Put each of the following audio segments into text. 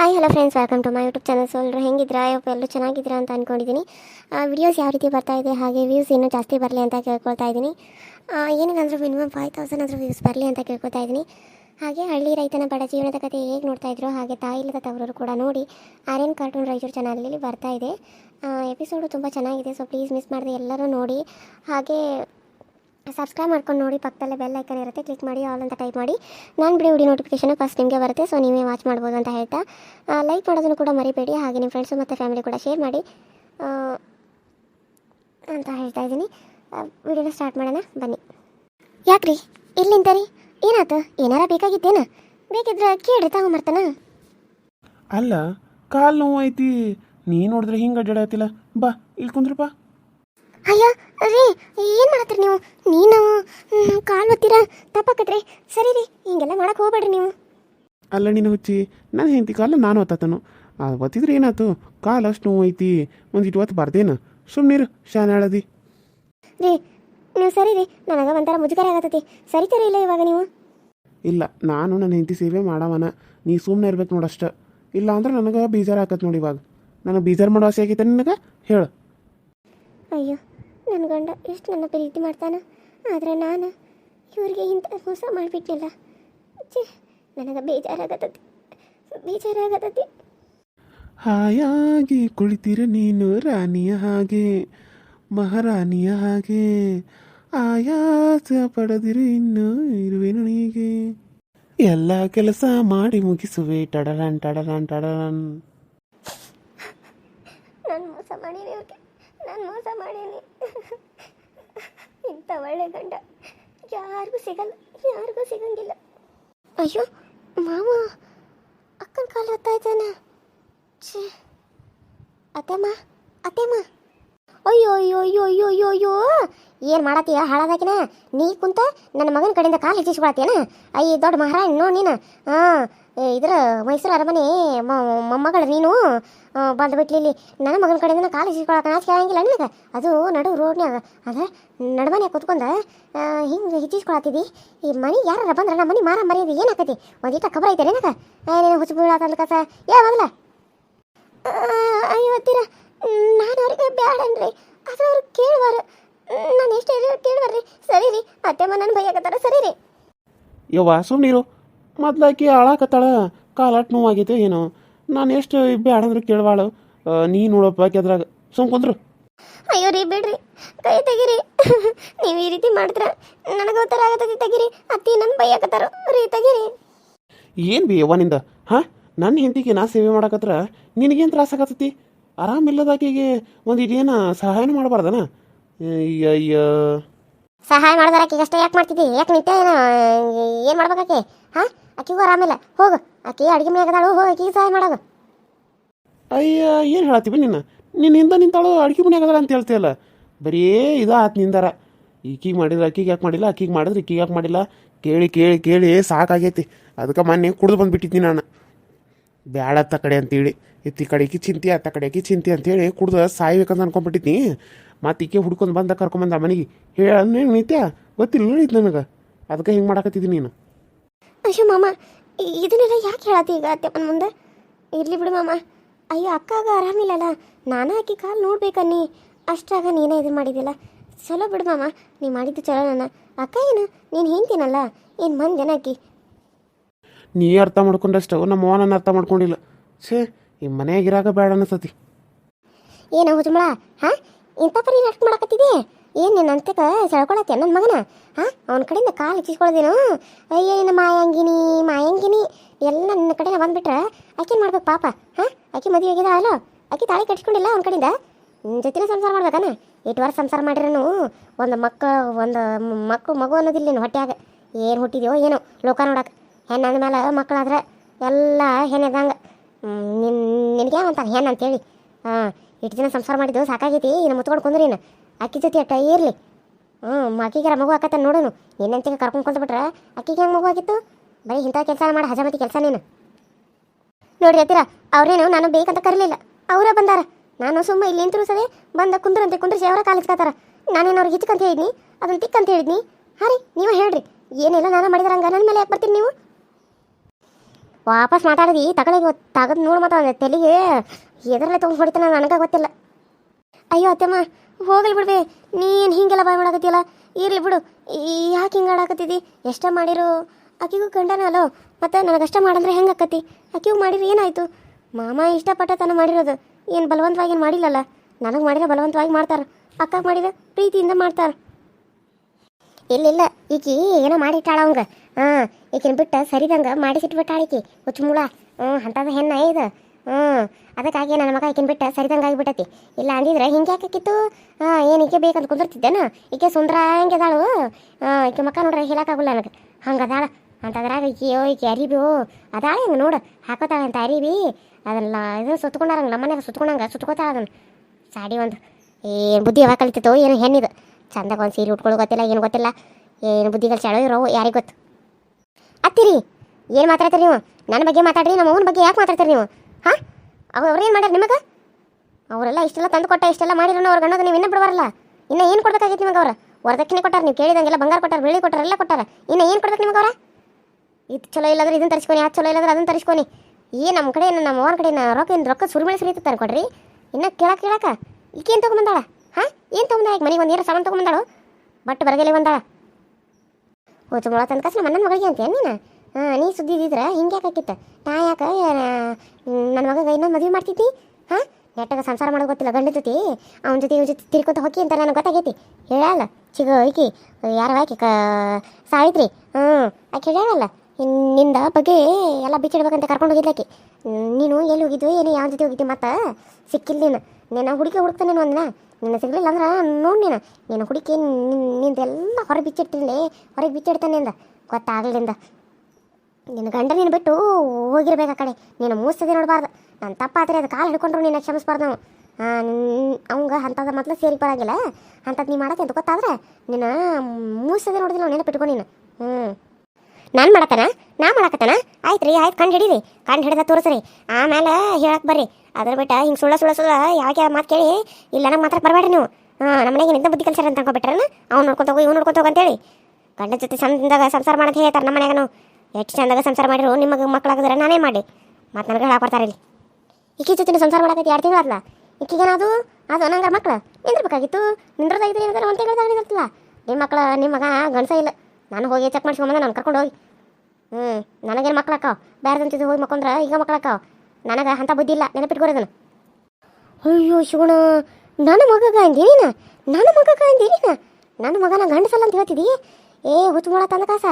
Hi hello friends welcome to my YouTube channel so ಎಲ್ಲರೂ ಹೆಂಗಿದ್ರಾ ಎಲ್ಲರೂ ಚೆನ್ನಾಗಿದ್ದೀರಾ ಅಂತ ಅಂದ್ಕೊಂಡಿದ್ದೀನಿ ವಿಡಿಯೋಸ್ ಯಾವ ರೀತಿ ಬರ್ತಾ ಇದೆ, ಹಾಗೆ ವ್ಯೂಸ್ ಇನ್ನೂ ಜಾಸ್ತಿ ಬರಲಿ ಅಂತ ಕೇಳ್ಕೊಳ್ತಾ ಇದ್ದೀನಿ. ಏನಿಲ್ಲ ಮಿನಿಮಮ್ ಫೈವ್ ತೌಸಂಡ್ ಆದರೂ ವ್ಯೂಸ್ ಬರಲಿ ಅಂತ ಕೇಳ್ಕೊತಾ ಇದ್ದೀನಿ. ಹಾಗೆ ಹಳ್ಳಿ ರೈತನ ಬಡ ಜೀವನದ ಕಥೆ ಹೇಗೆ ನೋಡ್ತಾ ಇದ್ರು, ಹಾಗೆ ತಾಯಿಲ್ಲದ ತವರವರು ಕೂಡ ನೋಡಿ ಆರ್ಯನ್ ಕಾರ್ಟೂನ್ ರಾಯಚೂರು ಚಾನಲಲ್ಲಿ ಬರ್ತಾ ಇದೆ. ಎಪಿಸೋಡು ತುಂಬ ಚೆನ್ನಾಗಿದೆ ಸೊ ಪ್ಲೀಸ್ ಮಿಸ್ ಮಾಡಿದೆ ಎಲ್ಲರೂ ನೋಡಿ. ಹಾಗೆ ಸಬ್ಸ್ಕ್ರೈಬ್ ಮಾಡ್ಕೊಂಡು ನೋಡಿ, ಪಕ್ಕದಲ್ಲೇ ಬೆಲ್ ಐಕನ್ ಇರುತ್ತೆ ಕ್ಲಿಕ್ ಮಾಡಿ ಆಲ್ ಅಂತ ಟೈಪ್ ಮಾಡಿ. ನಾನು ಬಿಡಿ ವಿಡಿಯೋ ನೋಟಿಫಿಕೇಶನ್ ಫಸ್ಟ್ ನಿಮಗೆ ಬರುತ್ತೆ ಸೊ ನೀವೇ ವಾಚ್ ಮಾಡ್ಬೋದು ಅಂತ ಹೇಳ್ತಾ. ಲೈಕ್ ಮಾಡೋದನ್ನು ಕೂಡ ಮರಿಬೇಡಿ, ಹಾಗೆ ನಿಮ್ಮ ಫ್ರೆಂಡ್ಸು ಮತ್ತು ಫ್ಯಾಮಿಲಿ ಕೂಡ ಶೇರ್ ಮಾಡಿ ಅಂತ ಹೇಳ್ತಾ ಇದ್ದೀನಿ. ವಿಡಿಯೋನ ಸ್ಟಾರ್ಟ್ ಮಾಡೋಣ, ಬನ್ನಿ. ಯಾಕ್ರಿ? ಇಲ್ಲಿಂದ ರೀ ಏನಾಯ್ತು ಏನಾರ ಬೇಕಾಗಿತ್ತೇನ? ಬೇಕಿದ್ರೆ ಕೇಳ್ರಿ ತಗೊಂಬರ್ತಾನ ಅಲ್ಲ, ಕಾಲು ನೋವು ಐತಿ ನೀ ನೋಡಿದ್ರೆ ಹಿಂಗೆ ಅಡ್ಡಾಡತ್ತಿಲ್ಲ ಬಾ, ಇಲ್ಲಿ ಕುಂದ್ರಪ್ಪ. ಅಯ್ಯ ರೀ ಏನು ಮಾಡತ್ತೀರಿ ನೀವು? ನೀನು ಕಾಲು ಒತ್ತೀರ ತಪ್ಪಾಕತ್ರಿ. ಸರಿ ರೀ ಹಿಂಗೆಲ್ಲ ಮಾಡಕ್ಕೆ ಹೋಗ್ಬೇಡ್ರಿ ನೀವು. ಅಲ್ಲ ನೀನು ಹುಚ್ಚಿ ನನ್ನ ಹೆಂಡತಿ ಕಾಲ ನಾನು ಒತ್ತಾತನು. ಅದು ಒತ್ತಿದ್ರೆ ಏನಾಯ್ತು? ಕಾಲು ಅಷ್ಟು ನೋವು ಐತಿ ಒಂದು ಇಟ್ಟು ಹೊತ್ತು ಬರ್ದೇನು. ಸುಮ್ಮನಿರು ಶಾನೆ ಆಳದಿ. ರೀ ನೀವು ಸರಿ ರೀ ನನಗೆ ಒಂಥರ ಮುಜುಗರ ಆಗತ್ತೈತಿ ಸರಿತೀರಿ ಇಲ್ಲ ಇವಾಗ ನೀವು? ಇಲ್ಲ ನಾನು ನನ್ನ ಹೆಂಡತಿ ಸೇವೆ ಮಾಡವನ. ನೀ ಸುಮ್ಮನೆ ಇರ್ಬೇಕು ನೋಡಷ್ಟ ಇಲ್ಲ ಅಂದ್ರೆ ನನಗೆ ಬೇಜಾರು ಆಕತ್ ನೋಡಿ ಇವಾಗ. ನನಗೆ ಬೇಜಾರು ಮಾಡೋ ಆಸೆ ಆಗೈತೆ ನಿನಗೆ? ಹೇಳು. ಅಯ್ಯೋ ನನ್ನ ಗಂಡ ಎಷ್ಟು ನನ್ನ ಪ್ರೀತಿ ಮಾಡ್ತಾನ? ಆದರೆ ನಾನು ಇವರಿಗೆ ಇಂಥ ಮೋಸ ಮಾಡಿಬಿಟ್ಟಿಲ್ಲ ಛೇ ನನಗೆ ಬೇಜಾರಾಗತ್ತತಿ ಬೇಜಾರಾಗತ್ತತಿ ಹಾಯಾಗಿ ಕುಳಿತಿರ ನೀನು ರಾಣಿಯ ಹಾಗೆ ಮಹಾರಾಣಿಯ ಹಾಗೆ. ಆಯಾಸ ಪಡೆದಿರು ಇನ್ನು ಇರುವೆನು ನೀಗೆ ಎಲ್ಲ ಕೆಲಸ ಮಾಡಿ ಮುಗಿಸುವೆ. ಟಡರನ್ ಟಡರನ್ ಟಡರನ್. ನಾನು ಮೋಸ ಮಾಡೀನಿ ಅವ್ರಿಗೆ ನಾನು ಮೋಸ ಮಾಡೀನಿ. ಇಂಥ ಒಳ್ಳೆ ಗಂಡ ಯಾರಿಗೂ ಸಿಗಲ್ಲ, ಯಾರಿಗೂ ಸಿಗಂಗಿಲ್ಲ. ಅಯ್ಯೋ, ಮಾವ, ಅಕ್ಕನ ಕಾಲು ಹತ್ತಾ ಇದ್ದಾನ. ಛೇ, ಅತ್ತೆಮ್ಮ ಅತ್ತೆಮ್ಮ. ಅಯ್ಯೋ ಅಯ್ಯೋ ಅಯ್ಯೋ ಅಯ್ಯೋ ಅಯ್ಯೋ ಅಯ್ಯೋ ಏನು ಮಾಡತ್ತೀಯ? ಹಾಳಾದಾಕಿನ? ನೀ ಕುಂತ ನನ್ನ ಮಗನ ಕಡೆಯಿಂದ ಕಾಲು ಹೆಚ್ಚಿಸ್ಕೊಳತ್ತೇನ ಅಯ್ಯ ದೊಡ್ಡ ಮಹಾರಾಣಿ ನೋ ನೀನು? ಹಾಂ ಇದ್ರ ಮೈಸೂರು ಅರಮನೆ ಮೊಮ್ಮಗಳು ನೀನು? ಬಂದು ಬಿಟ್ಲಿ ನನ್ನ ಮಗನ ಕಡೆಯಿಂದ ಕಾಲು ಹೆಚ್ಚಿಸ್ಕೊಳಕ್ಕೆ ನಾಚ ಕೇಳಂಗಿಲ್ಲ ನಿನಗೆ? ಅದು ನಡು ರೋಡ್ನ್ಯಾಗ. ಅದ ನಡುಮನೆ ಕುತ್ಕೊಂಡ ಹಿಂಗೆ ಹೆಚ್ಚಿಸ್ಕೊಳತ್ತಿದ್ದಿ ಈ ಮನೆ ಯಾರು ಬಂದ್ರೆ ನಮ್ಮ ಮನೆ ಮಾರ ಮರ್ಯಾದೆ ಏನಾಕತಿ? ಒಂದಿಟ ಖಬರ್ ಐತೆ ನಿನಗೆ? ಏನೇನು ಹುಚ್ಚು ಕಸ. ಏ, ಮೊದಲ. ಅಯ್ಯೋ ಹತ್ತಿರ ಅವ್ರಿಗೆ ಬೇಡನ್ರಿ ಆದ್ರೆ ಅವ್ರು ಕೇಳುವಾರ. ನಾನು ಎಷ್ಟು ಹೇಳಿದ್ರು ಕೇಳುವಾರ್ರಿ. ಸರಿ ರೀ ಅತ್ತೆಮ್ಮ ನನ್ನ ಬೈಯಾಕತ್ತಾರ ಸರಿ ರೀ ಯವ್ವ ಸುಮ್ಮನಿರು ಮೊದ್ಲಾಕಿ ಆಳಾಕತ್ತಾಳ. ಕಾಲಾಟ್ ನೋವಾಗೈತೆ ಏನೋ. ನಾನು ಎಷ್ಟು ಬೇಡಂದ್ರೆ ಕೇಳವಾಳು. ನೀ ನೋಡಪ್ಪ ಅದ್ರಾಗ. ಸುಮ್ ಕುಂದ್ರು ಅಯ್ಯೋ ರೀ ಬಿಡ್ರಿ. ಕೈ ತೆಗಿರಿ. ನೀವು ಈ ರೀತಿ ಮಾಡಿದ್ರ ನನಗೆ ಉತ್ತರ ಆಗತ್ತೆ ತೆಗಿರಿ. ಅತ್ತಿ ನನ್ನ ಬೈಯಾಕತ್ತಾರ ರೀ ತೆಗಿರಿ. ಏನು ಬಿ ಯವ್ವನಿಂದ ಹಾಂ? ನನ್ನ ಹೆಂಡತಿಗೆ ನಾ ಸೇವೆ ಮಾಡಕತ್ರ ನಿನಗೇನು ತ್ರಾಸ ಆಗತ್ತೈತಿ? ಆರಾಮಿಲ್ಲದಾಕಿಗೆ ಒಂದು ಇದೇನ ಸಹಾಯನೂ ಮಾಡಬಾರ್ದನ? ಅಯ್ಯ ಸಹಾಯ ಮಾಡಿದಾರ ಆಕೆಗೆ ಅಷ್ಟೇ ಯಾಕೆ ಮಾಡ್ತಿದ್ದಿ? ಯಾಕೆ ನಿಂತೆ ಏನು ಏನು ಮಾಡ್ಬೇಕಾಕೆ ಹಾಂ? ಆಕಿಗೂ ಆರಾಮಿಲ್ಲ. ಹೋಗು. ಆಕಿ ಅಡುಗೆ ಮನೆ ಆಗದಾಳು ಹೋಗಿ ಆಕಿಗೆ ಸಹಾಯ ಮಾಡೋದು ಅಯ್ಯ ಏನು ಹೇಳತ್ತೀವಿ ನಿನ್ನ ನಿನ್ನಿಂದ ನಿಂತಾಳು ಅಡಿಗೆ ಮನೆ ಆಗದಾಳ ಅಂತ ಹೇಳ್ತೀಯಲ್ಲ? ಬರೀ ಇದು ಆತ್ ನಿಂದಾರ. ಈಕಿಗೆ ಮಾಡಿದ್ರೆ ಅಕ್ಕಿಗೆ ಯಾಕೆ ಮಾಡಿಲ್ಲ ಅಕ್ಕಿಗೆ ಮಾಡಿದ್ರೆ ಈಕಿಗೆ ಯಾಕೆ ಮಾಡಿಲ್ಲ? ಕೇಳಿ ಕೇಳಿ ಕೇಳಿ ಸಾಕಾಗೈತಿ. ಅದಕ್ಕೆ ಮೊನ್ನೆ ಕುಡಿದು ಬಂದುಬಿಟ್ಟಿದ್ದೀನಿ ನಾನು. ಬ್ಯಾಡತ್ತ ಕಡೆ ಅಂತೇಳಿ, ಇತ್ತಿ ಕಡೆಗೆ ಚಿಂತೆ, ಅತ್ತ ಕಡೆಗೆ ಚಿಂತೆ ಅಂತೇಳಿ ಕುಡ್ದು ಸಾಯ್ಬೇಕಂತ ಅನ್ಕೊಂಡ್ಬಿಟ್ಟಿದ್ನಿ ಮತ್ತು ಈಕೆ ಹುಡ್ಕೊಂಡು ಬಂದ ಕರ್ಕೊಂಬಂದ ಮನೆಗೆ ಹೇಳ ನಿತ್ಯ? ಗೊತ್ತಿಲ್ಲ ಇದು ನನಗೆ. ಅದಕ್ಕೆ ಹಿಂಗೆ ಮಾಡಕತ್ತಿದ್ದೀನಿ ನೀನು? ಅಯ್ಯೋ ಮಾಮ ಇದನ್ನೆಲ್ಲ ಯಾಕೆ ಹೇಳತ್ತಿ ಈಗ ಅತ್ತೆಪ್ಪನ ಮುಂದೆ? ಇರಲಿ ಬಿಡು ಮಾಮ. ಅಯ್ಯೋ ಅಕ್ಕಾಗ ಆರಾಮಿಲ್ಲಲ್ಲ, ನಾನು ಆಕಿ ಕಾಲು ನೋಡ್ಬೇಕನ್ನಿ. ಅಷ್ಟಾಗ ನೀನೇ ಇದು ಮಾಡಿದಿಲ್ಲ ಚಲೋ ಬಿಡು ಮಾಮ, ನೀ ಮಾಡಿದ್ದು ಚಲೋ ನನ್ನ ಅಕ್ಕ ಏನು, ನೀನು ಹೇಳ್ತೀನಲ್ಲ ಏನು ಮಂದೇನ ಆಕಿ? ನೀ ಅರ್ಥ ಮಾಡ್ಕೊಂಡಷ್ಟು ನಮ್ಮ ಅವ್ವ ನನ್ನ ಅರ್ಥ ಮಾಡ್ಕೊಂಡಿಲ್ಲ. ಛೇ, ಈ ಮನೆಯಾಗಿರಾಗ ಬೇಡ ಅನಿಸ್ತತಿ ಏನು ಹುಜುಮಳ? ಹಾ? ಇಂಥ ಪರಿ ನಾಟಕ ಮಾಡಕತ್ತಿದೆ ಏನು ನಿನ್ನ ಅಂತಕ ಸೆಳ್ಕೊಳತ್ತೆ ನನ್ನ ಮಗನ? ಹಾ? ಅವನ ಕಡೆಯಿಂದ ಕಾಲು ಹೆಚ್ಚಿಸ್ಕೊಳ್ಳೋದೇನು ಅಯ್ಯ ನಿನ್ನ ಮಾಯಂಗಿನಿ ಮಾಯಂಗಿನಿ. ಎಲ್ಲ ನಿನ್ನ ಕಡೆನ ಬಂದ್ಬಿಟ್ರೆ ಆಕೆ ಮಾಡ್ಬೇಕು ಪಾಪ? ಹಾ? ಆಕೆ ಮದುವೆ ಆಗಿದ ಅಲ್ಲೋ? ಆಕೆ ತಾಳಿ ಕಟ್ಸ್ಕೊಂಡಿಲ್ಲ ಅವನ ಕಡೆಯಿಂದ? ನಿನ್ನ ಜೊತೆನೇ ಸಂಸಾರ ಮಾಡ್ಬೇಕಾನ? ಎಷ್ಟು ವರ್ಷ ಸಂಸಾರ ಮಾಡಿರೋನು? ಒಂದು ಮಕ್ಕ, ಒಂದು ಮಕ್ಕಳು ಮಗು ಅನ್ನೋದಿಲ್ಲ ನೀನು ಹೊಟ್ಟೆಯಾಗ ಏನು ಹುಟ್ಟಿದ್ಯೋ ಏನೋ, ಲೋಕ ನೋಡಕ್ಕೆ ಹೆಣ್ಣು ಮೇಲೆ ಮಕ್ಕಳಾದ್ರೆ ಎಲ್ಲ ಹೆಣ್ಣಿದ್ದಂಗೆ ನಿನ್, ನಿನಗೆ ಅಂತ ಹೆಣ್ಣು ಅಂತೇಳಿ. ಹಾಂ, ಇಷ್ಟು ದಿನ ಸಂಸಾರ ಮಾಡಿದ್ದು ಸಾಕಾಗೈತಿ, ಇನ್ನು ಮುತ್ಕೊಂಡು ಕುಂದ್ರಿ ಇನ್ನು. ಅಕ್ಕಿ ಜೊತೆ ಅಟ್ಟ ಇರಲಿ. ಹ್ಞೂ ಅಕ್ಕಿಗಾರ ಮಗು ಆಕತ್ತ ನೋಡೋನು. ನಿನ್ನಂತಿಗೆ ಕರ್ಕೊಂಡು ಕುಂತ್ಬಿಟ್ರೆ ಅಕ್ಕಿಗೆ ಹೆಂಗೆ ಮಗು ಆಗಿತ್ತು? ಬರೀ ಇಂಥ ಕೆಲಸ ಮಾಡಿ, ಹಜಮತಿ ಕೆಲಸ ನೀನು. ನೋಡ್ರಿ ಹತ್ತಿರ ಅವ್ರೇನು ನಾನು ಬೇಕಂತ ಕರಲಿಲ್ಲ. ಅವರೇ ಬಂದಾರ. ನಾನು ಸುಮ್ಮ ಇಲ್ಲಿ ನಿಂತಿರುಸದೆ ಬಂದ ಕುಂದ್ರಂತೆ, ಕುಂದ್ರಿಸಿ ಅವರ ಕಾಲಿಸ್ಕೊತಾರ ನಾನೇನು ಅವ್ರಿಗೆ ಹಿಚ್ಕಂತ ಹೇಳಿದ್ನಿ? ಅದನ್ನು ತಿಕ್ಕಂತ ಹೇಳಿದ್ನಿ? ಹಾಂ ರೀ, ನೀವೇ ಹೇಳ್ರಿ. ಏನಿಲ್ಲ, ನಾನು ಮಾಡಿದ್ರಂಗ ನನ್ನ ಮೇಲೆ ಯಾಕೆ ಬರ್ತೀನಿ ನೀವು? ವಾಪಸ್ ಮಾತಾಡಿದಿ ತಗಲಿಗೆ ತಗದು ನೋಡು ಮಾತಾ ತಲೆಗೆ. ಎದರಲ್ಲೇ ತೊಗೊಂಡು ಹೊಡಿತಾನ ನನಗೆ ಗೊತ್ತಿಲ್ಲ. ಅಯ್ಯೋ ಅತ್ತಮ್ಮ, ಹೋಗಲಿ ಬಿಡ್ಬೆ, ನೀನು ಹಿಂಗೆಲ್ಲ ಬಾಯ್ ಮಾಡಕತ್ತಿಯಲ್ಲ? ಇರ್ಲಿ ಬಿಡು ಯಾಕೆ ಹಿಂಗೆ ಆಡಾಕತ್ತಿದಿ ಎಷ್ಟ ಮಾಡಿರು, ಅಕ್ಕಿಗೂ ಕಂಡನ ಅಲೋ ಮತ್ತೆ ನನಗಷ್ಟ ಮಾಡಂದ್ರೆ ಹೆಂಗೆ ಆಕತಿ ಆಕಿಗೂ ಮಾಡಿರಿ ಏನಾಯ್ತು? ಮಾಮ ಇಷ್ಟಪಟ್ಟ ತನ ಮಾಡಿರೋದು, ಏನು ಬಲವಂತವಾಗಿ ಏನು ಮಾಡಿಲ್ಲಲ್ಲ? ನನಗೆ ಮಾಡಿದ್ರೆ ಬಲವಂತವಾಗಿ ಮಾಡ್ತಾರೆ. ಅಕ್ಕಗೆ ಮಾಡಿದ ಪ್ರೀತಿಯಿಂದ ಮಾಡ್ತಾರೆ. ಇಲ್ಲ ಇಲ್ಲ ಈಕಿ ಏನೋ ಮಾಡಿಟ್ಟಾಳ ಅವಂಗ. ಹಾಂ, ಈಕಿನ ಬಿಟ್ಟು ಸರಿದಂಗೆ ಮಾಡಿಸಿಟ್ಬಿಟ್ಟಾಳ ಈಕಿ ಹುಚ್ಚು ಮುಳ ಹ್ಞೂ, ಅಂಥದ್ದು ಹೆಣ್ಣ ಇದು. ಹ್ಞೂ, ಅದಕ್ಕಾಗಿ ನನ್ನ ಮಗ ಈಕಿನ ಬಿಟ್ಟು ಸರಿದಂಗೆ ಆಗಿಬಿಟ್ಟತಿ. ಇಲ್ಲ ಅಂದಿದ್ರೆ ಹಿಂಗೆ ಯಾಕಿತ್ತು ಹಾಂ, ಏನು ಈಕೆ ಬೇಕಂತ ಕುಂದಿರ್ತಿದ್ದೇನು? ಈಕೆ ಸುಂದರ ಹಂಗೆ ಅದಾಳು. ಹಾಂ, ಈಕೆ ಮಕ್ಕ ನೋಡ್ರೆ ಹೇಳೋಕ್ಕಾಗಲ್ಲ ನನಗೆ. ಹಂಗೆ ಅದಾಳ. ಅಂತದ್ರಾಗ ಈಕೆಯೋ ಈಕೆ ಅರಿಬಿ ಅದಾಳ ಹಿಂಗೆ ನೋಡು. ಹಾಕೋತಾಳೆ ಅಂತ ಅರಿಬಿ. ಅದನ್ನ ಇದು ಸುತ್ಕೊಂಡಾರಂಗೆ ಮನೆಯಾಗ ಸುತ್ಕೊಂಡಂಗೆ ಸುತ್ಕೋತಾಳ ಅದನ್ನು. ಸಾಡಿ ಒಂದು. ಏನು ಬುದ್ಧಿ ಯಾವಾಗ ಕಲಿತಿತ್ತು ಏನು ಹೆಣ್ಣಿದು. ಚಂದಾಗ ಒಂದು ಸೀರೆ ಉಟ್ಕೊಳ್ಳೋ ಗೊತ್ತಿಲ್ಲ ಏನು ಗೊತ್ತಿಲ್ಲ. ಏನು ಬುದ್ಧಿ ಕಲ್ಸಾಳೋ ಇರೋ ಯಾರಿಗೆ ಗೊತ್ತು? ಅತ್ತಿರಿ, ಏನು ಮಾತಾಡ್ತೀರಿ ನೀವು? ನನ್ನ ಬಗ್ಗೆ ಮಾತಾಡ್ರಿ, ನಮ್ಮ ಅವನ ಬಗ್ಗೆ ಯಾಕೆ ಮಾತಾಡ್ತೀರಿ ನೀವು? ಹಾಂ? ಅವ್ರು ಅವ್ರೇನು ಮಾಡ್ಯಾರ ನಿಮಗೆ? ಅವರೆಲ್ಲ ಇಷ್ಟೆಲ್ಲ ತಂದು ಕೊಟ್ಟ, ಇಷ್ಟೆಲ್ಲ ಮಾಡಿರೋ ಅವ್ರ ಗಣ್ಣದ ನೀವು ಇನ್ನೂ ಬಿಡಬಾರಲ್ಲ ಇನ್ನೂ ಏನು ಕೊಡ್ಬೇಕಾಗಿತ್ತು ನಿಮಗೆ ಅವ್ರು? ವರದಕ್ಷಿಣೆ ಕೊಟ್ಟಾರ, ನೀವು ಕೇಳಿದಂಗೆಲ್ಲ ಬಂಗಾರ ಕೊಟ್ಟಾರ, ಬೆಳ್ಳಿ ಕೊಟ್ಟಾರ, ಎಲ್ಲ ಕೊಟ್ಟಾರ. ಇನ್ನೂ ಏನು ಕೊಡ್ಬೇಕು ನಿಮಗೆ ಅವ್ರ? ಇದು ಚಲೋ ಇಲ್ಲಾದ್ರೆ ಇದನ್ನು ತರಿಸ್ಕೊನಿ, ಅದು ಚಲೋ ಇಲ್ಲಾದ್ರೆ ಅದನ್ನು ತರಿಸ್ಕೊನಿ. ಈ ನಮ್ಮ ಕಡೆ ನಮ್ಮ ಅವ್ರ ಕಡೆ ರೊಕ್ಕ ಇನ್ನು ರೊಕ್ಕ ಸುರಿಮಳೆ ಸುರಿಯುತ್ತಾರೆ ಕೊಡ್ರಿ. ಇನ್ನೂ ಕೇಳಕ್ಕೆ ಕೇಳಕ್ಕ ಈಕೇನು ತೊಗೊಂಬಂದಾಳ ಹಾಂ? ಏನು ತೊಗೊಂಡ ಈಗ ಮನೆಗೆ ಒಂದು ಸಾಮಾನು ತೊಗೊಂಬಂದಾಳು ಬಟ್ ಬರಗೆಲೆ ಬಂದಾಳ. ಹೋಚು ಮೊಳ ತಂದ ಕಸ ನನ್ನ ಮಗಳಿಗೆ ಅಂತ ನೀನು? ಹಾಂ, ನೀ ಸುದ್ದಿ ಇದ್ದಿದ್ರೆ ಹಿಂಗೆ ಯಾಕೆ ನಾ ಯಾಕೆ ನನ್ನ ಮಗ ಇನ್ನೊಂದು ಮದುವೆ ಮಾಡ್ತಿದ್ದಿ? ಹಾಂ? ನೆಟ್ಟಾಗ ಸಂಸಾರ ಮಾಡೋದು ಗೊತ್ತಿಲ್ಲ, ಗಂಡ ಜೊತೆ, ಅವನ ಜೊತೆ ಇವ್ನ ಜೊತೆ ತಿರ್ಕೊತ ಹೋಗಿ ಅಂತ ನನಗೆ ಗೊತ್ತಾಗೈತಿ. ಹೇಳಲ್ಲ ಚಿಗ ಹೋಗಿ ಯಾರು ಹಾಕಿ ಕ, ಸಾವಿತ್ರಿ. ಹ್ಞೂ ಆಕೆ ಹೇಳಲ್ಲ ನಿಂದ ಬಗ್ಗೆ ಎಲ್ಲ ಬಿಚ್ಚಿಡ್ಬೇಕಂತ ಕರ್ಕೊಂಡು ಹೋಗಿದ್ದಾಕಿ ನೀನು ಎಲ್ಲಿ ಹೋಗಿದ್ವಿ ಏನು, ಯಾವ ಜೊತೆ ಹೋಗಿದ್ದೆ ಮತ್ತೆ ಸಿಕ್ಕಿಲ್ಲ ನೀನು. ನಿನ್ನ ಹುಡುಗಿ ಹುಡುಕ್ತಾನೆ ನೀನು ಒಂದಿನ ಸಿಗ್ಲಿಲ್ಲ ಅಂದ್ರೆ ನೋಡಿ ನೀನು. ನಿನ್ನ ಹುಡುಕಿ ನಿಂದೆಲ್ಲ ಹೊರಗೆ ಬಿಚ್ಚಿಟ್ಟಿರಲಿ. ಹೊರಗೆ ಬಿಚ್ಚಿಡ್ತಾನೆ ಅಂದ ಗೊತ್ತಾಗಲಿಂದ ನಿನ್ನ ಗಂಡ ನೀನು ಬಿಟ್ಟು ಹೋಗಿರ್ಬೇಕು ಆ ಕಡೆ. ನೀನು ಮೂಸ್ತದೆ ನೋಡಬಾರ್ದು. ನಾನು ತಪ್ಪಾದ್ರೆ ಅದು ಕಾಲು ಹಿಡ್ಕೊಂಡ್ರು ನಿನ್ನ ಕ್ಷಮಿಸ್ಬಾರ್ದು ನಾವು. ಅವಂಗ ಅಂಥದ್ದು ಮೊದಲು ಸೇರಿ ಬರಂಗಿಲ್ಲ. ಅಂಥದ್ದು ನೀ ಮಾಡತ್ತೆ ಅಂತ ಗೊತ್ತಾದ್ರೆ ನಿನ್ನ ಮೂಸ್ತದೆ ನೋಡಿದ್ರೆ ನಾವು ನೆನಪಿಟ್ಕೊ ನೀನು. ಹ್ಞೂ ನಾನು ಮಾಡತ್ತಾನ ನಾ ಮಾಡಕತ್ತಾನ? ಆಯ್ತು ರೀ, ಆಯ್ತು, ಕಂಡು ಹಿಡೀರಿ. ಕಂಡು ಹಿಡ್ದ ತೋರಿಸ್ರಿ. ಆಮೇಲೆ ಹೇಳಕ್ಕೆ ಬರ್ರಿ. ಅದ್ರ ಬಿಟ್ಟ ಹಿಂಗೆ ಸುಳ್ಳ ಸುಳ್ಳ ಸುಳ್ಳ ಯಾವಾಗ ಮಾತು ಕೇಳಿ? ಇಲ್ಲ, ನಂಗೆ ಮಾತ್ರ ಬರಬೇಡ್ರಿ ನೀವು. ಹಾಂ, ನಮ್ಮ ಮನೆಗೆ ನಿಂತ ಬುದ್ಧಿ ಕಲ್ಸ್ಯಾರ ಅಂತ ಅನ್ಕೊಬಿಟ್ರನ ಅವ್ನು ನೋಡ್ಕೊತ ಹೋಗಿ, ಇವ್ನು ನೋಡ್ಕೊತ ಹೋಗಿ ಅಂತೇಳಿ. ಗಂಡ ಜೊತೆ ಚಂದಾಗ ಸಂಸಾರ ಮಾಡೋದು ಹೇಳ್ತಾರೆ ನಮ್ಮ ಮನೆಗನು ಎಷ್ಟು ಚಂದಾಗ ಸಂಸಾರ ಮಾಡಿರು ನಿಮಗೆ ಮಕ್ಕಳಾಗಿದ್ರೆ ನಾನೇ ಮಾಡಿ ಮತ್ತು ನನಗೆ ಹೇಳಾಕ್ಬರ್ತಾರೆ ಇಲ್ಲಿ. ಈಕಿ ಜೊತೆ ಸಂಸಾರ ಮಾಡಕೈತಿ ಎರಡು ತಿಂಗಳಾದ್ಲ? ಈಕಿಗೇನದು? ಅದು ನಂಗೆ ಮಕ್ಳು? ನಿಂದಿರ್ಬೇಕಾಗಿತ್ತು? ನಿಂದ್ರದಾಗಿತ್ತು ಏನಾದ್ರೆ ಒಂದು ತಿಂಗಳದಾಗ ನಿಂದಿರ್ತಿಲ್ಲ ನಿಮ್ಮ ಮಕ್ಳು ನಿಮ್ಮ ಮಗ ಗಂಡಸ ಇಲ್ಲ. ನಾನು ಹೋಗಿ ಚೆಕ್ ಮಾಡಿಸ್ಕೊಂಬಂದ ನಾನು ಕರ್ಕೊಂಡು ಹೋಗಿ. ಹ್ಞೂ ನನಗೇನು ಮಕ್ಳು ಅಕ್ಕಾವ ಬೇರೆದಂತಿದ್ದು ಹೋಗಿ ಮಕ್ಕೊಂಡ್ರೆ ಈಗ ಮಕ್ಳು ಅಕ್ಕಾವ ನನಗೆ ಅಂಥ ಬುದ್ಧಿ ಇಲ್ಲ ನೆನಪಿಟ್ಕೊರೋದನ್ನು ಅಯ್ಯೋ ಶಿವಣ ನನ್ನ ಮಗಗ ಅಂದಿ ನೀನು? ನನ್ನ ಮಗಗ ಅಂದಿ ನೀನು? ನನ್ನ ಮಗನ ಗಂಡಸಲ್ಲ ಅಂತ ಹೇಳ್ತಿದ್ದಿ ಏ ಹುಚ್ಚು ಮೊಳ ತಂದ ಕಾಸ.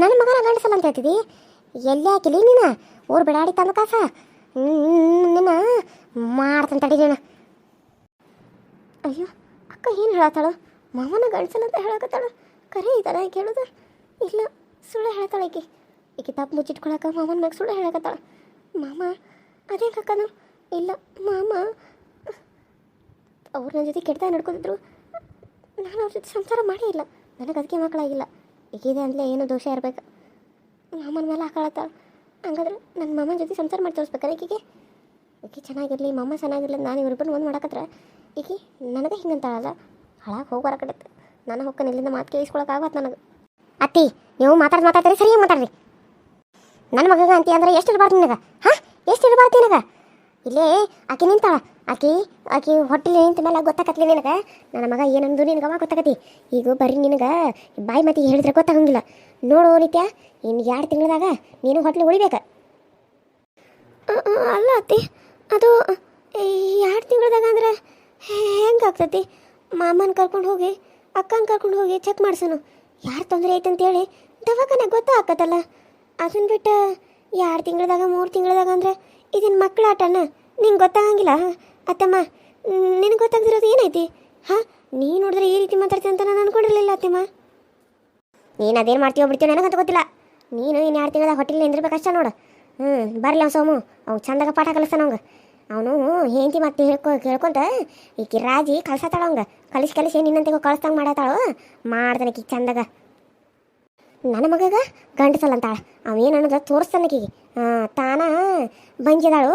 ನನ್ನ ಮಗನ ಗಂಡಸಲ್ಲ ಅಂತ ಹೇಳ್ತಿದ್ದಿ ಎಲ್ಲಿ ಹಾಕಿಲಿ ನೀನು? ಊರು ಬಿಡಾಡಿ ತಂದ ಕಾಸ? ನಿನ್ನ ಮಾಡ್ತಾನೆ ತಡಿ ಅಯ್ಯೋ, ಅಕ್ಕ ಏನು ಹೇಳತ್ತಾಳು? ಮಾಮನ ಗಂಡಸಲ್ಲ ಅಂತ ಹೇಳಕತ್ತಾಳು? ಕರೆ ಇದಲ್ಲ ಕೇಳೋದು? ಇಲ್ಲ, ಸುಳ್ಳು ಹೇಳ್ತಾಳೆ ಈಕೆ ಈಕೆ ತಪ್ಪು ಮುಚ್ಚಿಟ್ಕೊಳಕ ಮಾಮನ ಮ್ಯಾಗ ಸುಳ್ಳು ಹೇಳಕತ್ತಾಳ. ಮಾಮ ಅದೇ ಕಕ್ಕನು ಇಲ್ಲ, ಮಾಮ. ಅವ್ರು ನನ್ನ ಜೊತೆ ಕೆಡ್ತಾ ನಡ್ಕೊತಿದ್ರು. ನಾನು ಅವ್ರ ಜೊತೆ ಸಂಸಾರ ಮಾಡೇ ಇಲ್ಲ. ನನಗೆ ಅದಕ್ಕೆ ಮಕ್ಕಳಾಗಿಲ್ಲ ಈಗಿದೆ ಅಂದರೆ ಏನೋ ದೋಷ ಇರಬೇಕು? ಮಾಮನ ಮೇಲೆ ಹಾಕೊಳತ್ತಾಳ ಹಂಗಾದ್ರೆ ನನ್ನ ಮಾಮನ ಜೊತೆ ಸಂಸಾರ ಮಾಡಿ ತೋರಿಸ್ಬೇಕಾರೆ ಈಕೆಗೆ? ಈಕೆ ಚೆನ್ನಾಗಿರಲಿ, ಮಾಮ ಚೆನ್ನಾಗಿರಲಿ ನಾನು ಇವ್ರಿಬ್ಬರು ಒಂದು ಮಾಡಕತ್ರ. ಈಕೆ, ನನಗೆ ಹಿಂಗಂತಾಳಲ್ಲ. ಹಾಳಾಗಿ ಹೋಗಿ ಕಡೆ ನಾನು ಹೊಕ್ಕನ ಇಲ್ಲಿಂದ ಮಾತು ಕೇಳಿಸ್ಕೊಳಕಾಗತ್ತೆ ನನಗೆ. ಅತ್ತಿ, ನೀವು ಮಾತಾಡಿ ಮಾತಾಡ್ತೀರಿ, ಸರಿಯಾಗಿ ಮಾತಾಡ್ರಿ. ನನ್ನ ಮಗಗ ಅಂತಿ ಅಂದ್ರೆ ಎಷ್ಟು ಇರಬಾರ್ದು ನಿನಗೆ? ಹಾಂ, ಎಷ್ಟು ಇರಬಾರ್ದು ನಿನಗೆ? ಇಲ್ಲೇ, ಆಕೆ ನಿಂತಾಳ. ಆಕಿ ಆಕಿ ಹೊಟ್ಟೆಲಿ ನಿಂತ ಮೇಲೆ ಗೊತ್ತಾಗತ್ತಲಿ ನಿನಗೆ? ನನ್ನ ಮಗ ಏನಂದು ನಿನಗೆ ಅವಾಗ ಗೊತ್ತಾಕತಿ. ಈಗ ಬರೀ ನಿನಗೆ ಬಾಯಿ ಮಾತಿಗೆ ಹೇಳಿದ್ರೆ ಗೊತ್ತಾಗಂಗಿಲ್ಲ. ನೋಡು ನಿತ್ಯ ಇನ್ನು ಎರಡು ತಿಂಗಳದಾಗ ನೀನು ಹೊಟ್ಟೆಲಿ ಉಳಿಬೇಕು. ಅಲ್ಲ ಅತ್ತಿ, ಅದು ಎರಡು ತಿಂಗಳದಾಗ ಅಂದ್ರೆ ಹೆಂಗಾಗ್ತತಿ? ಮಾಮನ ಕರ್ಕೊಂಡು ಹೋಗಿ ಅಕ್ಕನ ಕರ್ಕೊಂಡು ಹೋಗಿ ಚೆಕ್ ಮಾಡ್ಸೋನು. ಯಾರು ತೊಂದರೆ ಐತೆ ಅಂತೇಳಿ ದವಾಖಾನೆ ಗೊತ್ತಾಗತ್ತಲ್ಲ ಅದನ್ನ ಬಿಟ್ಟು ಎರಡು ತಿಂಗಳದಾಗ, ಮೂರು ತಿಂಗಳದಾಗ ಅಂದ್ರೆ ಇದನ್ನ ಮಕ್ಕಳ ಆಟನ ನಿಂಗೆ ಗೊತ್ತಾಗಂಗಿಲ್ಲ. ಅತ್ತಮ್ಮ, ನಿನಗೆ ಗೊತ್ತಾಗದಿರೋದು ಏನೈತಿ? ಹಾಂ ನೀ ನೋಡಿದ್ರೆ ಈ ರೀತಿ ಮಾತಾಡ್ತೀನಿ ಅಂತ ನಾನು ಅನ್ಕೊಂಡಿರಲಿಲ್ಲ ಅತ್ತಮ್ಮ. ನೀನು ಅದೇನು ಮಾಡ್ತೀವೋ ಬಿಡ್ತೀವೋ ನನಗಂತ ಗೊತ್ತಿಲ್ಲ. ನೀನು ಇನ್ನು ಎರಡು ತಿಂಗಳದಾಗ ಹೊಟ್ಟೆಲಿ ನಿಂದಿರ್ಬೇಕಷ್ಟ ನೋಡು. ಹ್ಞೂ ಬರಲಿ ಅವ್ನು ಸೋಮು. ಅವ್ನು ಚಂದಾಗ ಪಾಠ ಕಲಿಸ್ತಾನ ಅವಂಗ ಅವನು ಹೆಂಡತಿ ಮತ್ತೆ ಹೇಳ್ಕೊ, ಕೇಳ್ಕೊಂತ, ಈಕಿ ರಾಜಿ ಕಳ್ಸತ್ತಾಳ ಅವಂಗ. ಕಲಿಸಿ ಕಲಿಸಿ ನಿನ್ನಂತೆಗೋ ಕಳಿಸ್ದಂಗೆ ಮಾಡತ್ತಾಳು ಮಾಡ್ತಾನೆ ಈಕಿ ಚಂದಾಗ. ನನ್ನ ಮಗಗ ಗಂಡಸಲ್ಲಂತಾಳ. ಅಂತಾಳ ಅವ ಏನು ಅನ್ನೋದು ತೋರಿಸ್ತಾನೆ ಆಕಿಗೆ ತಾನ ಬಂಜಿದಾಳು.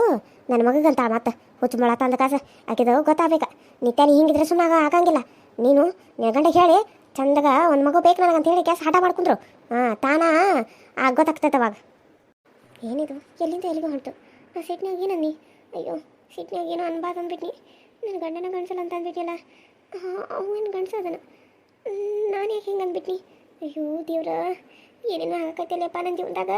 ನನ್ನ ಮಗಗಂತಾಳ ಮತ್ತೆ. ಹುಚ್ಚು ಮೊಳ ತಂದ ಕಾಸ ಆಕಿದು ಗೊತ್ತಾಗಬೇಕ. ನಿತ್ಯಾನಿ ಹಿಂಗಿದ್ರೆ ಸುಮ್ಮನೆ ಆಗಂಗಿಲ್ಲ. ನೀನು ಗಂಡ ಹೇಳಿ, ಚಂದಾಗ ಒಂದು ಮಗು ಬೇಕು ಅಂತ ಹೇಳಿ ಕ್ಯಾಸ್ ಹಠ ಮಾಡ್ಕೊಂಡ್ರು. ಹಾಂ ತಾನ ಗೊತ್ತಾಗ್ತೈತೆ ಅವಾಗ. ಏನಿದು? ಎಲ್ಲಿಂದ ಎಲ್ಲಿಗೂ ಹೊಂಟು. ಸಿಟ್ನಾಗ ಏನನ್ನಿ ಅಯ್ಯೋ ಸಿಟ್ನಾಗ ಏನೋ ಅನ್ಬಾರ್ದು ಅಂದ್ಬಿಟ್ನಿ. ನನ್ನ ಗಂಡನ ಗಂಡಸಲ್ಲ ಅಂತ ಅಂದ್ಬಿಟ್ಟಿಯಲ್ಲ ಅವನು ಗಂಡಸ ಅದನ. ನಾನು ಯಾಕೆ ಹಿಂಗೆ ಅಂದ್ಬಿಟ್ನಿ? ಅಯ್ಯೋ, ದೇವ್ರ, ಏನೇನೋ ಆಗಕೈತಲ್ಲಪ್ಪ ನನ್ನ ಜೀವನದಾಗ?